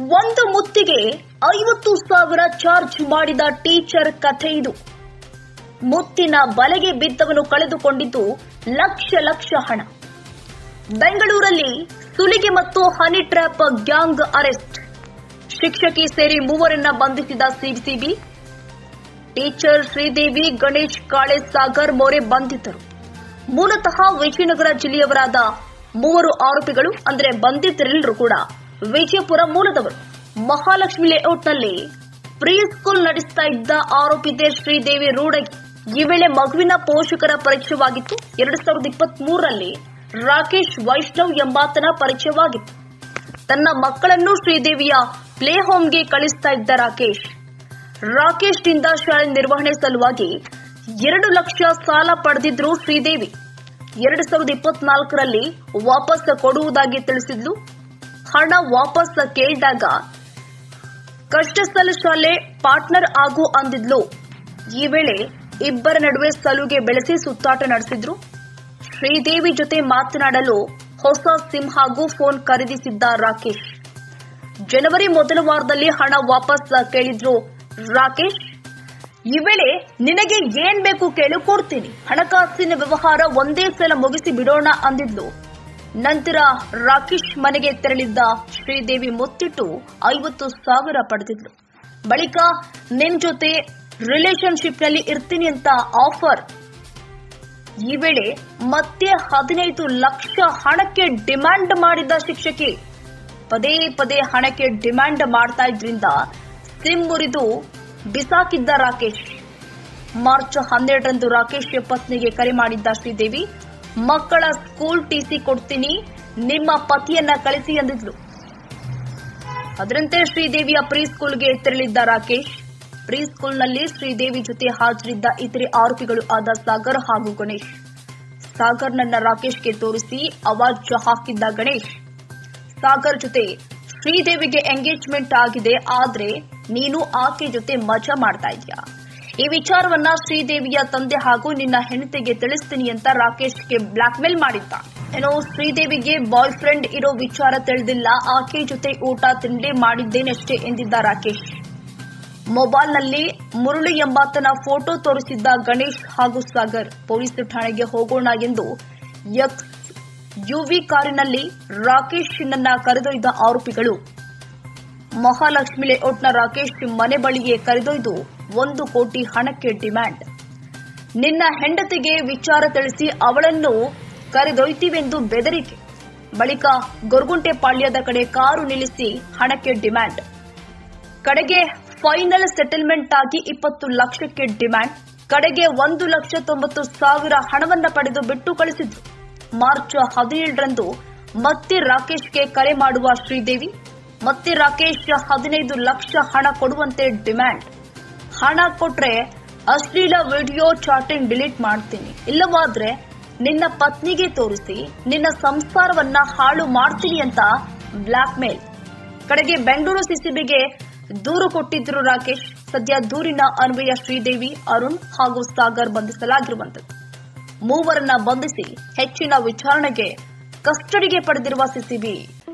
ಒಂದು ಮುತ್ತಿಗೆ ಐವತ್ತು ಸಾವಿರ ಚಾರ್ಜ್ ಮಾಡಿದ ಟೀಚರ್ ಕಥೆ ಇದು. ಮುತ್ತಿನ ಬಲೆಗೆ ಬಿದ್ದವನು ಕಳೆದುಕೊಂಡಿದ್ದು ಲಕ್ಷ ಲಕ್ಷ ಹಣ. ಬೆಂಗಳೂರಲ್ಲಿ ಸುಲಿಗೆ ಮತ್ತು ಹನಿ ಟ್ರ್ಯಾಪ್ ಗ್ಯಾಂಗ್ ಅರೆಸ್ಟ್. ಶಿಕ್ಷಕಿ ಸೇರಿ ಮೂವರನ್ನ ಬಂಧಿಸಿದ ಸಿಸಿಬಿ ಟೀಚರ್ ಶ್ರೀದೇವಿ, ಗಣೇಶ್ ಕಾಳೆ ಸಾಗರ್ ಮೋರೆ ಬಂಧಿತರು. ಮೂಲತಃ ವಿಜಯನಗರ ಜಿಲ್ಲೆಯವರಾದ ಮೂವರು ಆರೋಪಿಗಳು, ಅಂದರೆ ಬಂಧಿತರೆಲ್ಲರೂ ಕೂಡ ವಿಜಯಪುರ ಮೂಲದವರು. ಮಹಾಲಕ್ಷ್ಮಿ ಲೇಔಟ್ನಲ್ಲಿ ಪ್ರೀ ಸ್ಕೂಲ್ ನಡೆಸ್ತಾ ಇದ್ದ ಆರೋಪಿತೆ ಶ್ರೀದೇವಿ ರೂಢಗಿ ಈ ವೇಳೆ ಮಗುವಿನ ಪೋಷಕರ ಪರಿಚಯವಾಗಿತ್ತು. ಎರಡು ಸಾವಿರದ ಇಪ್ಪತ್ತ್ ಮೂರರಲ್ಲಿ ರಾಕೇಶ್ ವೈಷ್ಣವ್ ಎಂಬಾತನ ಪರಿಚಯವಾಗಿತ್ತು. ತನ್ನ ಮಕ್ಕಳನ್ನು ಶ್ರೀದೇವಿಯ ಪ್ಲೇ ಹೋಮ್ಗೆ ಕಳಿಸ್ತಾ ಇದ್ದ ರಾಕೇಶ್. ರಾಕೇಶ್ನಿಂದ ಶಾಲೆ ನಿರ್ವಹಣೆ ಸಲುವಾಗಿ ಎರಡು ಲಕ್ಷ ಸಾಲ ಪಡೆದಿದ್ರು ಶ್ರೀದೇವಿ. ಎರಡು ಸಾವಿರದ ಇಪ್ಪತ್ನಾಲ್ಕರಲ್ಲಿ ವಾಪಸ್ ಕೊಡುವುದಾಗಿ ತಿಳಿಸಿದ್ಲು. ಹಣ ವಾಪಸ್ ಕೇಳಿದಾಗ ಕಷ್ಟಸ್ಥಲ ಶಾಲೆ ಪಾರ್ಟ್ನರ್ ಆಗು ಅಂದಿದ್ಲು. ಈ ವೇಳೆ ಇಬ್ಬರ ನಡುವೆ ಸಲುಗೆ ಬೆಳೆಸಿ ಸುತ್ತಾಟ ನಡೆಸಿದ್ರು. ಶ್ರೀದೇವಿ ಜೊತೆ ಮಾತನಾಡಲು ಹೊಸ ಸಿಮ್ ಹಾಗೂ ಫೋನ್ ಖರೀದಿಸಿದ್ದ ರಾಕೇಶ್. ಜನವರಿ ಮೊದಲ ವಾರದಲ್ಲಿ ಹಣ ವಾಪಸ್ ಕೇಳಿದ್ರು ರಾಕೇಶ್. ಈ ವೇಳೆ ನಿನಗೆ ಏನ್ ಬೇಕು ಕೇಳು, ಕೊಡ್ತೀನಿ. ಹಣಕಾಸಿನ ವ್ಯವಹಾರ ಒಂದೇ ಸಲ ಮುಗಿಸಿ ಬಿಡೋಣ ಅಂದಿದ್ಲು. ನಂತರ ರಾಕೇಶ್ ಮನೆಗೆ ತೆರಳಿದ್ದ ಶ್ರೀದೇವಿ ಮುತ್ತಿಟ್ಟು ಐವತ್ತು ಸಾವಿರ ಪಡೆದಿದ್ಲು. ಬಳಿಕ ನಿನ್ ಜೊತೆ ರಿಲೇಶನ್ಶಿಪ್ನಲ್ಲಿ ಇರ್ತೀನಿ ಅಂತ ಆಫರ್. ಈ ವೇಳೆ ಮತ್ತೆ ಹದಿನೈದು ಲಕ್ಷ ಹಣಕ್ಕೆ ಡಿಮ್ಯಾಂಡ್ ಮಾಡಿದ್ದ ಶಿಕ್ಷಕಿ. ಪದೇ ಪದೇ ಹಣಕ್ಕೆ ಡಿಮ್ಯಾಂಡ್ ಮಾಡ್ತಾ ಇದ್ರಿಂದ ಸಿಮ್ ಮುರಿದು ಬಿಸಾಕಿದ್ದ ರಾಕೇಶ್. ಮಾರ್ಚ್ ಹನ್ನೆರಡರಂದು ರಾಕೇಶ್ ಪತ್ನಿಗೆ ಕರೆ ಮಾಡಿದ್ದ ಶ್ರೀದೇವಿ ಮಕ್ಕಳ ಸ್ಕೂಲ್ ಟಿಸಿ ಕೊಡ್ತೀನಿ, ನಿಮ್ಮ ಪತಿಯನ್ನ ಕಳಿಸಿ ಅಂದಿದ್ಲು. ಅದರಂತೆ ಶ್ರೀದೇವಿಯ ಪ್ರೀ ಸ್ಕೂಲ್ಗೆ ತೆರಳಿದ್ದ ರಾಕೇಶ್ ಪ್ರೀ ಸ್ಕೂಲ್ನಲ್ಲಿ ಶ್ರೀದೇವಿ ಜೊತೆ ಹಾಜರಿದ್ದ ಇತರೆ ಆರೋಪಿಗಳು ಆದ ಸಾಗರ್ ಹಾಗೂ ಗಣೇಶ್. ಸಾಗರ್ನನ್ನ ರಾಕೇಶ್ಗೆ ತೋರಿಸಿ ಅವಾಜ್ ಹಾಕಿದ್ದ ಗಣೇಶ್. ಸಾಗರ್ ಜೊತೆ ಶ್ರೀದೇವಿಗೆ ಎಂಗೇಜ್ಮೆಂಟ್ ಆಗಿದೆ, ಆದ್ರೆ ನೀನು ಆಕೆ ಜೊತೆ ಮಜಾ ಮಾಡ್ತಾ ಇದೀಯಾ ಈ ವಿಚಾರವನ್ನ ಶ್ರೀದೇವಿಯ ತಂದೆ ಹಾಗೂ ನಿನ್ನ ಹೆಂಡತಿಗೆ ತಿಳಿಸ್ತೀನಿ ಅಂತ ರಾಕೇಶ್ಗೆ ಬ್ಲಾಕ್ ಮೇಲ್ ಮಾಡಿದ್ದ. ಏನೋ ಶ್ರೀದೇವಿಗೆ ಬಾಯ್ ಫ್ರೆಂಡ್ ಇರೋ ವಿಚಾರ ತಿಳಿದಿಲ್ಲ. ಆಕೆ ಜೊತೆ ಊಟ, ತಿಂಡಿ ಮಾಡಿದ್ದೇನಷ್ಟೇ ಎಂದಿದ್ದ ರಾಕೇಶ್. ಮೊಬೈಲ್ನಲ್ಲಿ ಮುರುಳಿ ಎಂಬಾತನ ಫೋಟೋ ತೋರಿಸಿದ್ದ ಗಣೇಶ್ ಹಾಗೂ ಸಾಗರ್. ಪೊಲೀಸ್ ಠಾಣೆಗೆ ಹೋಗೋಣ ಎಂದು ಎಕ್ಸ್ ಯುವಿ ಕಾರಿನಲ್ಲಿ ರಾಕೇಶ್ ನನ್ನ ಕರೆದೊಯ್ದ ಆರೋಪಿಗಳು. ಮಹಾಲಕ್ಷ್ಮಿ ಲೇಔಟ್ನ ರಾಕೇಶ್ ಮನೆ ಬಳಿಗೆ ಕರೆದೊಯ್ದು ಒಂದು ಕೋಟಿ ಹಣಕ್ಕೆ ಡಿಮ್ಯಾಂಡ್. ನಿನ್ನ ಹೆಂಡತಿಗೆ ವಿಚಾರ ತಿಳಿಸಿ ಅವಳನ್ನು ಕರೆದೊಯ್ತೀವೆಂದು ಬೆದರಿಕೆ. ಬಳಿಕ ಗೊರಗುಂಟೆ ಪಾಳ್ಯದ ಕಡೆ ಕಾರು ನಿಲ್ಲಿಸಿ ಹಣಕ್ಕೆ ಡಿಮ್ಯಾಂಡ್. ಕಡೆಗೆ ಫೈನಲ್ ಸೆಟಲ್ಮೆಂಟ್ ಆಗಿ ಇಪ್ಪತ್ತು ಲಕ್ಷಕ್ಕೆ ಡಿಮ್ಯಾಂಡ್. ಕಡೆಗೆ ಒಂದು ಲಕ್ಷ ತೊಂಬತ್ತು ಸಾವಿರ ಹಣವನ್ನ ಪಡೆದು ಬಿಟ್ಟು ಕಳಿಸಿದ್ರು. ಮಾರ್ಚ್ ಹದಿನೇಳರಂದು ಮತ್ತೆ ರಾಕೇಶ್ಗೆ ಕರೆ ಮಾಡುವ ಶ್ರೀದೇವಿ ಮತ್ತೆ ರಾಕೇಶ್ ಹದಿನೈದು ಲಕ್ಷ ಹಣ ಕೊಡುವಂತೆ ಡಿಮ್ಯಾಂಡ್. ಹಣ ಕೊಟ್ರೆ ಅಶ್ಲೀಲ ವಿಡಿಯೋ ಚಾಟಿಂಗ್ ಡಿಲೀಟ್ ಮಾಡ್ತೀನಿ. ಇಲ್ಲವಾದ್ರೆ ನಿನ್ನ ಪತ್ನಿಗೆ ತೋರಿಸಿ, ನಿನ್ನ ಸಂಸಾರವನ್ನ ಹಾಳು ಮಾಡ್ತೀನಿ ಅಂತ ಬ್ಲಾಕ್ ಮೇಲ್ ಕಡೆಗೆ ಬೆಂಗಳೂರು ಸಿಸಿಬಿಗೆ ದೂರು ಕೊಟ್ಟಿದ್ರು ರಾಕೇಶ್. ಸದ್ಯ ದೂರಿನ ಅನ್ವಯ ಶ್ರೀದೇವಿ, ಅರುಣ್ ಹಾಗೂ ಸಾಗರ್ ಬಂಧಿಸಲಾಗಿರುವಂತದ್ದು ಮೂವರನ್ನ ಬಂಧಿಸಿ ಹೆಚ್ಚಿನ ವಿಚಾರಣೆಗೆ ಕಸ್ಟಡಿಗೆ ಪಡೆದಿರುವ ಸಿಸಿಬಿ.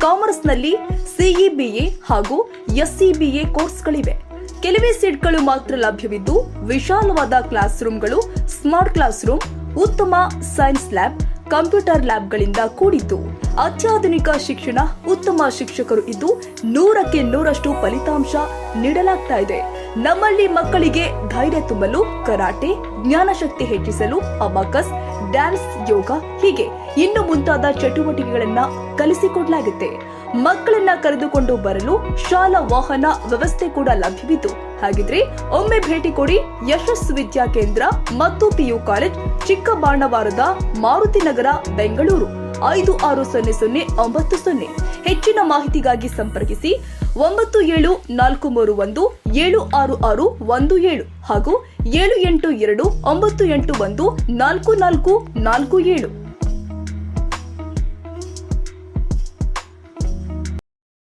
ಕಾಮರ್ಸ್ನಲ್ಲಿ ಸಿಇಬಿಎ ಹಾಗೂ ಎಸ್ಸಿಬಿಎ ಕೋರ್ಸ್ಗಳಿವೆ. ಕೆಲವೇ ಸೀಟ್ಗಳು ಮಾತ್ರ ಲಭ್ಯವಿದ್ದು, ವಿಶಾಲವಾದ ಕ್ಲಾಸ್ ರೂಮ್ಗಳು, ಸ್ಮಾರ್ಟ್ ಕ್ಲಾಸ್ ರೂಮ್, ಉತ್ತಮ ಸೈನ್ಸ್ ಲ್ಯಾಬ್ ಕಂಪ್ಯೂಟರ್ ಲ್ಯಾಬ್ಗಳಿಂದ ಕೂಡಿದ್ದು. ಅತ್ಯಾಧುನಿಕ ಶಿಕ್ಷಣ ಉತ್ತಮ ಶಿಕ್ಷಕರು ಇದ್ದು ನೂರಕ್ಕೆ ನೂರಷ್ಟು ಫಲಿತಾಂಶ ನೀಡಲಾಗ್ತಾ ಇದೆ. ನಮ್ಮಲ್ಲಿ ಮಕ್ಕಳಿಗೆ ಧೈರ್ಯ ತುಂಬಲು, ಕರಾಟೆ, ಜ್ಞಾನಶಕ್ತಿ ಹೆಚ್ಚಿಸಲು ಅಬಾಕಸ್ ಡ್ಯಾನ್ಸ್, ಯೋಗ ಹೀಗೆ ಇನ್ನು ಮುಂತಾದ ಚಟುವಟಿಕೆಗಳನ್ನ ಕಲಿಸಿಕೊಡ್ಲಾಗುತ್ತೆ. ಮಕ್ಕಳನ್ನ ಕರೆದುಕೊಂಡು ಬರಲು ಶಾಲಾ ವಾಹನ ವ್ಯವಸ್ಥೆ ಕೂಡ ಲಭ್ಯವಿತ್ತು. ಹಾಗಿದ್ರೆ ಒಮ್ಮೆ ಭೇಟಿ ಕೊಡಿ ಯಶಸ್ ವಿದ್ಯಾ ಕೇಂದ್ರ ಮತ್ತು ಪಿಯು ಕಾಲೇಜ್, ಚಿಕ್ಕಬಾಣವಾರದ ಮಾರುತಿ ನಗರ, ಬೆಂಗಳೂರು. ಐದು ಆರು ಸೊನ್ನೆ ಸೊನ್ನೆ ಒಂಬತ್ತು ಸೊನ್ನೆ. ಹೆಚ್ಚಿನ ಮಾಹಿತಿಗಾಗಿ ಸಂಪರ್ಕಿಸಿ ಒಂಬತ್ತು ಏಳು ನಾಲ್ಕು ಮೂರು ಒಂದು ಏಳು ಆರು ಆರು ಒಂದು ಏಳು ಹಾಗೂ ಏಳು ಎಂಟು ಎರಡು ಒಂಬತ್ತು ಎಂಟು ಒಂದು ನಾಲ್ಕು ನಾಲ್ಕು ನಾಲ್ಕು ಏಳು.